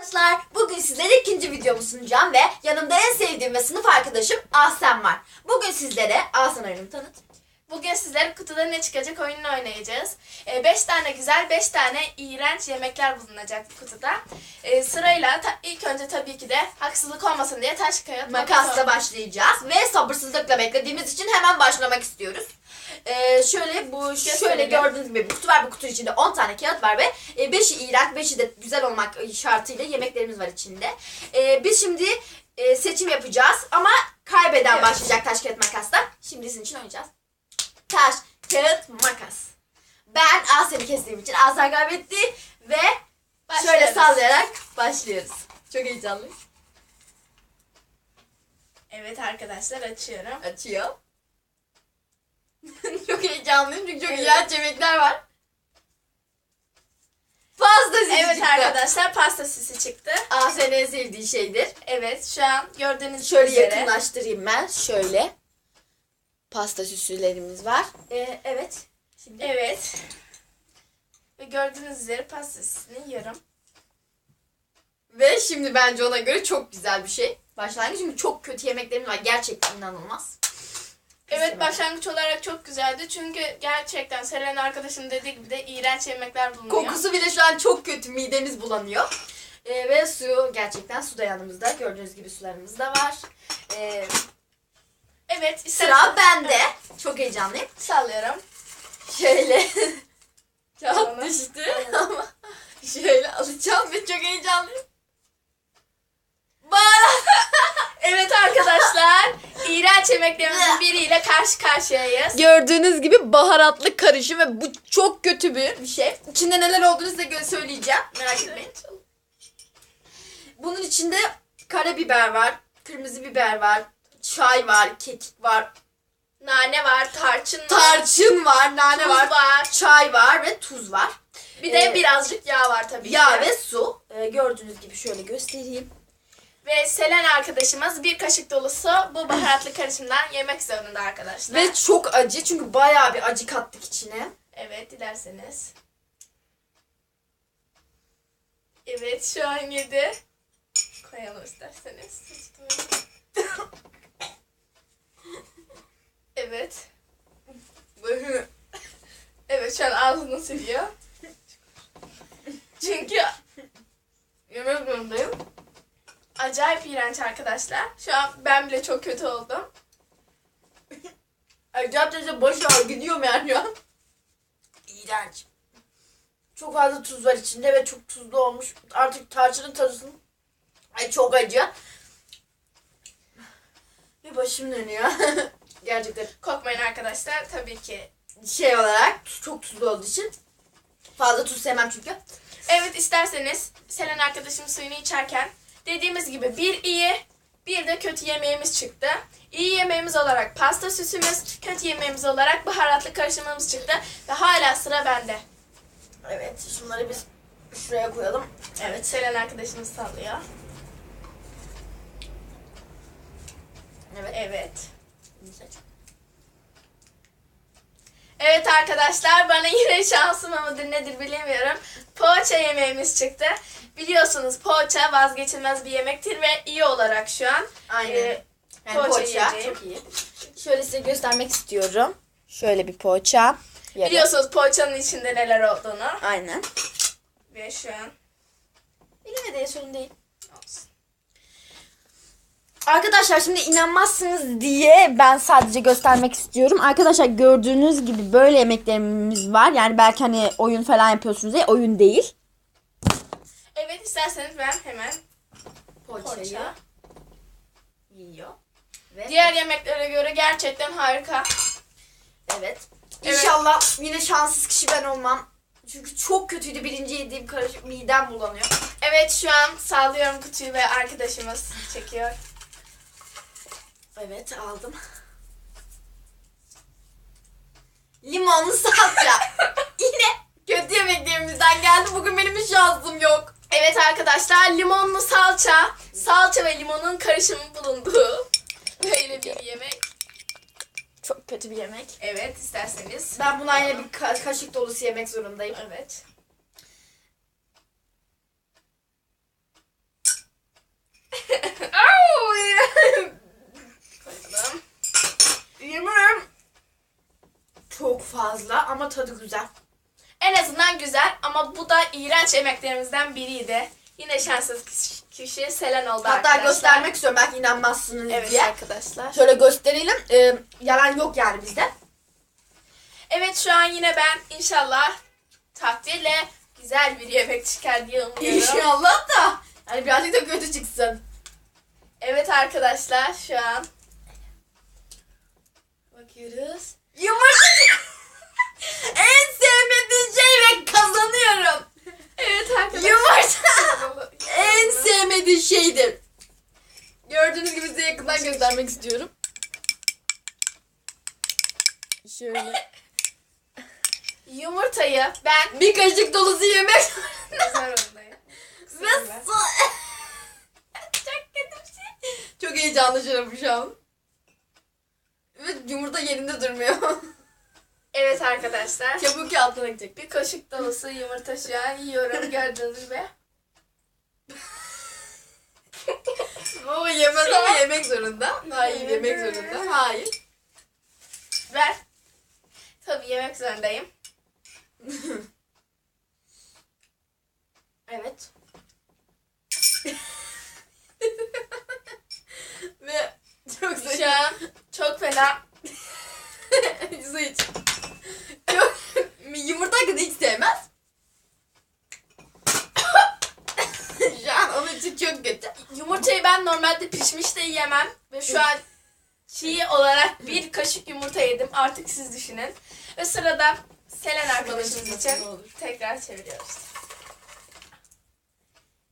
Arkadaşlar bugün sizlere ikinci videomu sunacağım ve yanımda en sevdiğim ve sınıf arkadaşım Aslen var. Bugün sizlere Aslen oyunu tanıt. Bugün sizlere kutuda ne çıkacak oyununu oynayacağız. 5 tane güzel, 5 tane iğrenç yemekler bulunacak bu kutuda. Ee, sırayla ta- ilk önce tabii ki de haksızlık olmasın diye taş kağıt Makasla başlayacağız ve sabırsızlıkla beklediğimiz için hemen başlamak istiyoruz. Ee, şöyle bu şöyle gördüğünüz gibi bir kutu var. Bu kutunun içinde 10 tane kağıt var ve 5'i iğrenç, 5'i de güzel olmak şartıyla yemeklerimiz var içinde. Ee, biz şimdi e, seçim yapacağız ama kaybeden Evet. başlayacak taş kağıt makasla. Şimdi sizin için oynayacağız. Taş, kağıt, makas. Ben Asen'i kestiğim için Asen kaybetti ve şöyle Başlıyoruz. sallayarak başlıyoruz. Çok heyecanlıyım. Evet arkadaşlar açıyorum. Açıyor. çok heyecanlıyım çünkü çok Evet. iğrenç yemekler var. Pasta sisi Evet çıktı. arkadaşlar pasta sisi çıktı. Asen'in en sevdiği şeydir. Evet şu an gördüğünüz Şöyle üzere. yakınlaştırayım ben. Şöyle. Pasta süsülerimiz var. Ee, evet. Şimdi Evet. Ve gördüğünüz üzere pasta sisini yiyorum. Ve şimdi bence ona göre çok güzel bir şey. Başlangıç çünkü çok kötü yemeklerimiz var. Gerçekten inanılmaz. Evet başlangıç olarak çok güzeldi. Çünkü gerçekten Selen arkadaşım dediği gibi de iğrenç yemekler bulunuyor. Kokusu bile şu an çok kötü. Midemiz bulanıyor. Ee, ve su gerçekten su da yanımızda. Gördüğünüz gibi sularımız da var. Ee, Evet. sıra isterseniz- bende. Çok heyecanlıyım. Sallıyorum. Şöyle. Kağıt Tamam. düştü ama şöyle alacağım ve çok heyecanlıyım. Baharat. Evet arkadaşlar. iğrenç yemeklerimizin biriyle karşı karşıyayız. Gördüğünüz gibi baharatlı karışım ve bu çok kötü bir şey. İçinde neler olduğunu size gö- söyleyeceğim. Merak etmeyin. Bunun içinde karabiber var, kırmızı biber var, çay var, kekik var, Nane var, tarçın var, tarçın var, nane tuz var, var. çay var ve tuz var. Bir de Ee, birazcık yağ var tabii Yağ ki. ve su. Ee, gördüğünüz gibi şöyle göstereyim. Ve Selen arkadaşımız bir kaşık dolusu bu baharatlı karışımdan yemek zorunda arkadaşlar. Ve çok acı çünkü bayağı bir acı kattık içine. Evet dilerseniz. Evet şu an yedi. Koyalım isterseniz. evet. Evet şu an siliyor. Çünkü Yemek zorundayım. acayip iğrenç arkadaşlar. Şu an ben bile çok kötü oldum. Acayip derece baş ağrı gidiyorum yani ya. İğrenç. Çok fazla tuz var içinde ve çok tuzlu olmuş. Artık tarçının tadısını Ay çok acı. Bir başım dönüyor. Gerçekten Korkmayın arkadaşlar tabii ki. Şey olarak çok tuzlu olduğu için fazla tuz sevmem çünkü. Evet isterseniz Selen arkadaşım suyunu içerken dediğimiz gibi bir iyi bir de kötü yemeğimiz çıktı. İyi yemeğimiz olarak pasta süsümüz, kötü yemeğimiz olarak baharatlı karışımımız çıktı ve hala sıra bende. Evet şunları biz şuraya koyalım. Evet Selen arkadaşımız sallıyor. Evet. Evet. Evet arkadaşlar bana yine şansım mıdır nedir bilemiyorum. Poğaça yemeğimiz çıktı. Biliyorsunuz poğaça vazgeçilmez bir yemektir ve iyi olarak şu an. Aynen. e, Yani poğaça poğaça yiyeceğim. çok iyi. Şöyle size göstermek istiyorum. Şöyle bir poğaça. Yarı. Biliyorsunuz poğaçanın içinde neler olduğunu. Aynen. Ve şu an Bilemedi sorun değil. Arkadaşlar şimdi inanmazsınız diye ben sadece göstermek istiyorum. Arkadaşlar gördüğünüz gibi böyle yemeklerimiz var. Yani belki hani oyun falan yapıyorsunuz diye oyun değil. Evet isterseniz ben hemen Poğaçayı poğaça. yiyor. Ve Diğer yemeklere göre gerçekten harika. evet. Evet. İnşallah yine şanssız kişi ben olmam. Çünkü çok kötüydü birinci yediğim karışık midem bulanıyor. Evet şu an sağlıyorum kutuyu ve arkadaşımız çekiyor. Evet aldım. Limonlu salça. Yine kötü yemeklerimizden geldi. Bugün benim hiç şansım yok. Evet arkadaşlar limonlu salça, salça ve limonun karışımı bulunduğu böyle bir yemek. Çok kötü bir yemek. Evet isterseniz. Ben buna yine bir ka- kaşık dolusu yemek zorundayım. Evet. Fazla ama tadı güzel. En azından güzel ama bu da iğrenç yemeklerimizden biriydi. Yine şanssız kişi- Selen oldu Hatta arkadaşlar. göstermek istiyorum belki inanmazsınız Evet diye. arkadaşlar. Şöyle gösterelim. Ee, yalan yok yani bizde. Evet şu an yine ben inşallah takdirle güzel bir yemek çıkar diye umuyorum. İnşallah da. Yani birazcık da kötü çıksın. Evet arkadaşlar şu an bakıyoruz. Yumurta. Kazanıyorum. Evet arkadaşlar. Yumurta. en sevmediğim şeydir. Gördüğünüz gibi size yakından göstermek istiyorum. Şöyle. Yumurtayı ben Bir kaşık dolusu yemek ve so- Çok kötü bir şey. Çok heyecanlı şarabı şu an. Ve yumurta yerinde durmuyor. Evet arkadaşlar. Çabuk altına gidecek. Bir kaşık dolusu yumurta şu an yiyorum gördüğünüz gibi. Baba yemez ama yemek zorunda. Hayır yemek zorunda. Hayır. Ver. Tabii yemek zorundayım. Evet. Ve çok Şu an çok fena. Su iç. Çok yumurta hakkında hiç sevmez. Şu an onun için çok kötü. Yumurtayı ben normalde pişmiş de yemem. Ve şu an çiğ olarak bir kaşık yumurta yedim. Artık siz düşünün. Ve sırada Selen arkadaşımız için olur. tekrar çeviriyoruz.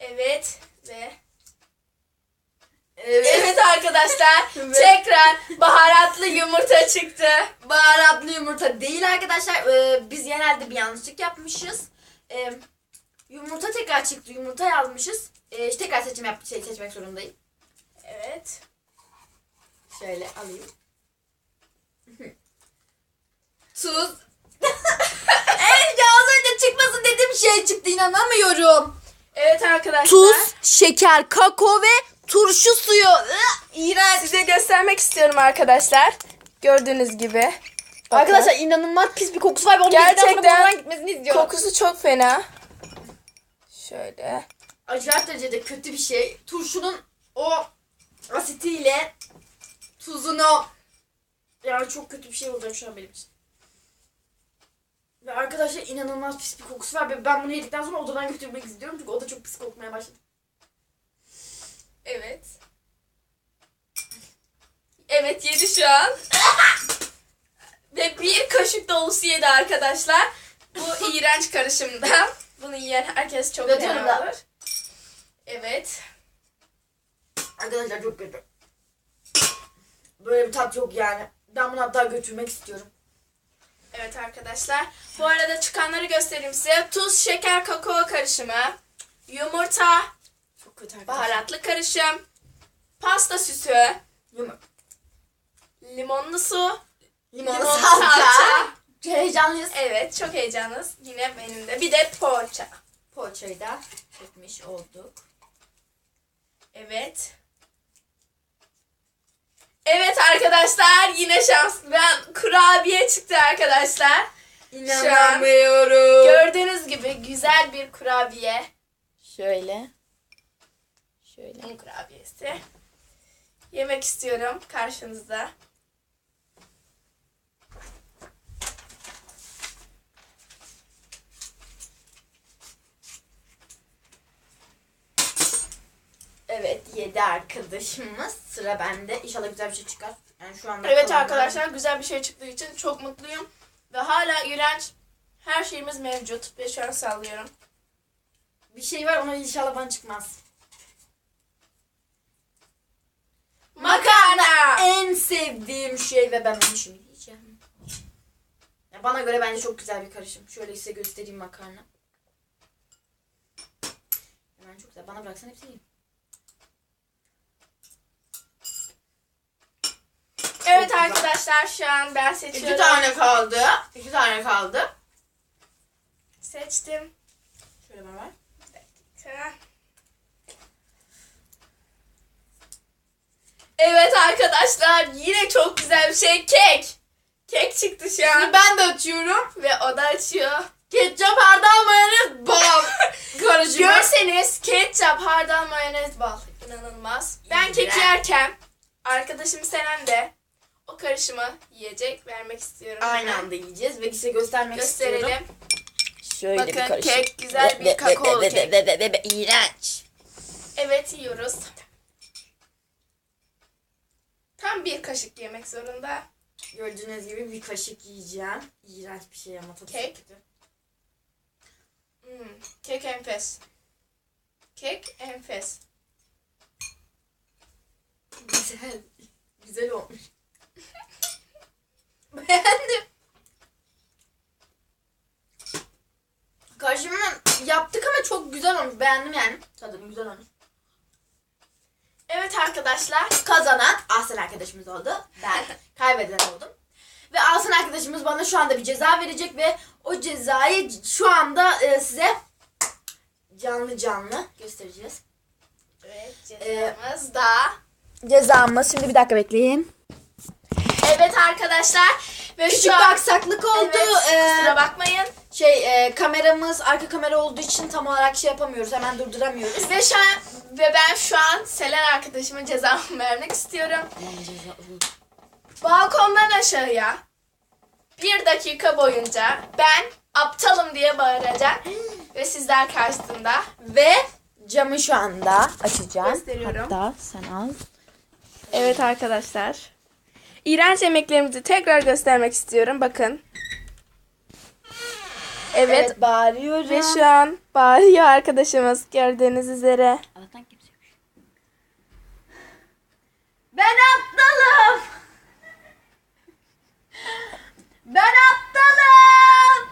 Evet ve Evet. evet arkadaşlar Ve- tekrar baharatlı yumurta çıktı. Baharatlı yumurta değil arkadaşlar. Ee, biz genelde bir yanlışlık yapmışız. Ee, yumurta tekrar çıktı. Yumurta yazmışız. Ee, işte tekrar seçim yap şey seçmek zorundayım. Evet. Şöyle alayım. Tuz. evet ya az önce çıkmasın dedim şey çıktı inanamıyorum. Evet arkadaşlar. Tuz, şeker, kakao ve turşu suyu. İğrenç. Size göstermek istiyorum arkadaşlar. Gördüğünüz gibi. Bakın. Arkadaşlar inanılmaz pis bir kokusu var. ve Onun Gerçekten gitmesini kokusu çok fena. Şöyle. acayip derecede kötü bir şey. Turşunun o asitiyle tuzunu yani çok kötü bir şey olacak şu an benim için. Ve arkadaşlar inanılmaz pis bir kokusu var. Ben bunu yedikten sonra odadan götürmek istiyorum. Çünkü oda çok pis kokmaya başladı. Evet. Evet yedi şu an. Ve bir kaşık dolusu yedi arkadaşlar. Bu iğrenç karışımdan. Bunu yiyen herkes çok Ve fena olur. Evet. Arkadaşlar çok kötü. Böyle bir tat yok yani. Ben bunu hatta götürmek istiyorum. Evet arkadaşlar. Bu arada çıkanları göstereyim size. Tuz, şeker, kakao karışımı. Yumurta, Çok kötü arkadaşlar. baharatlı karışım. Pasta süsü. Yum- Limonlu su. Limonlu Limonlu salça. salça. Heyecanlıyız. Evet çok heyecanlıyız. Yine benim de. Bir de poğaça. Poğaçayı da çekmiş olduk. Evet. Evet arkadaşlar yine şans. Ben kurabiye çıktı arkadaşlar. İnanamıyorum. Gördüğünüz gibi güzel bir kurabiye. Şöyle. Şöyle. Un kurabiyesi. Yemek istiyorum karşınızda. Evet yedi arkadaşımız. Sıra bende. İnşallah güzel bir şey çıkar. Yani şu anda Evet arkadaşlar güzel bir şey çıktığı için çok mutluyum. Ve hala iğrenç her şeyimiz mevcut. Ve şu an sallıyorum. Bir şey var ona inşallah bana çıkmaz. Makarna. En sevdiğim şey ve ben onu şimdi yiyeceğim. Ya bana göre bence çok güzel bir karışım. Şöyle size göstereyim makarna. Hemen çok güzel. Bana bıraksan hepsini yiyeyim. Evet güzel. arkadaşlar şu an ben seçiyorum. İki tane kaldı. İki tane kaldı. Seçtim. Şöyle bana ver. Tamam. Evet arkadaşlar yine çok güzel bir şey kek. Kek çıktı şu Şimdi an. ben de açıyorum. Ve o da açıyor. Ketçap, hardal, mayonez, bal. Karışımı. Görseniz ketçap, hardal, mayonez, bal. İnanılmaz. Ben İğrenç. yerken arkadaşım Selen de o karışımı yiyecek vermek istiyorum. Aynı Hemen anda yiyeceğiz ve size göstermek istiyorum. Gösterelim. Şöyle Bakın, bir karışım. kek, güzel bir be- kek. İğrenç. Evet yiyoruz. Tam bir kaşık yemek zorunda. Gördüğünüz gibi bir kaşık yiyeceğim. İğrenç bir şey ama tadı Kek. kötü. Hmm, kek enfes. Kek enfes. Güzel. Güzel olmuş. Beğendim. Karşımı yaptık ama çok güzel olmuş. Beğendim yani. Tadı güzel olmuş. Evet arkadaşlar. Kazanan Aslan arkadaşımız oldu. Ben kaybeden oldum. Ve Aslan arkadaşımız bana şu anda bir ceza verecek ve o cezayı şu anda e, size canlı canlı göstereceğiz. Evet Ee, cezamız da. Cezamız şimdi bir dakika bekleyin. Evet arkadaşlar. Ve Küçük bir aksaklık oldu. Evet, Ee, kusura bakmayın. şey e, kameramız arka kamera olduğu için tam olarak şey yapamıyoruz. Hemen durduramıyoruz. Ve şu an ve ben şu an Selen arkadaşıma cezamı vermek istiyorum. Balkondan aşağıya bir dakika boyunca ben aptalım diye bağıracağım. ve sizler karşısında Ve camı şu anda açacağım. Gösteriyorum. Hatta sen al. Evet arkadaşlar. İğrenç yemeklerimizi tekrar göstermek istiyorum. Bakın. Evet. Evet, bağırıyorum. Ve şu an bağırıyor arkadaşımız gördüğünüz üzere. Allah'tan kimse yok. Ben aptalım. Ben aptalım.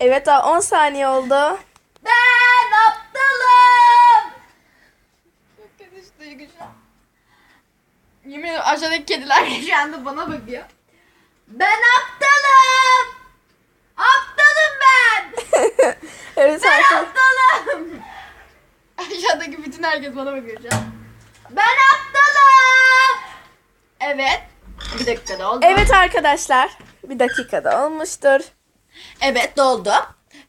Evet daha 10 saniye oldu. Ben aptalım. Çok kötü duygu şu an. Yemin ederim aşağıdaki kediler şu anda bana bakıyor. Ben aptalım. Aptalım ben. evet Ben arkadaşlar. aptalım. Aşağıdaki bütün herkes bana bakıyor şu an. Ben aptalım. Evet. Bir dakikada oldu. Evet arkadaşlar. Bir dakikada olmuştur. Evet doldu.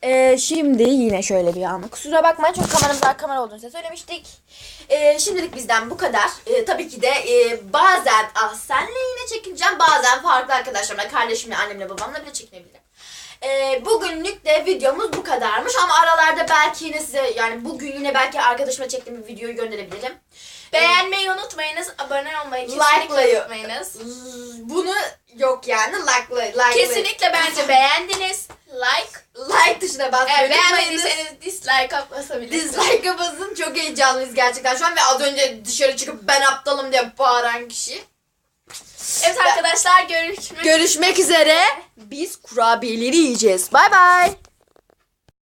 Ee, şimdi yine şöyle bir anı. Kusura bakmayın çok kameramızda kamera olduğunu size söylemiştik. Ee, şimdilik bizden bu kadar. Ee, tabii ki de e, bazen ah senle yine çekineceğim. Bazen farklı arkadaşlarımla, kardeşimle, annemle, babamla bile çekinebilirim. Ee, bugünlük de videomuz bu kadarmış ama aralarda belki yine size yani bugün yine belki arkadaşıma çektiğim bir videoyu gönderebilirim. Beğenmeyi unutmayınız. Abone olmayı kesinlikle Like'layı. unutmayınız. Bunu yok yani like like Kesinlikle bence beğendiniz. Like. like tuşuna basmayı unutmayınız. beğenmediyseniz dislike basabilirsiniz. Dislike'a basın. Çok heyecanlıyız gerçekten şu an ve az önce dışarı çıkıp ben aptalım diye bağıran kişi. Evet arkadaşlar görüşmek Görüşmek üzere. Biz kurabiyeleri yiyeceğiz. Bay bay.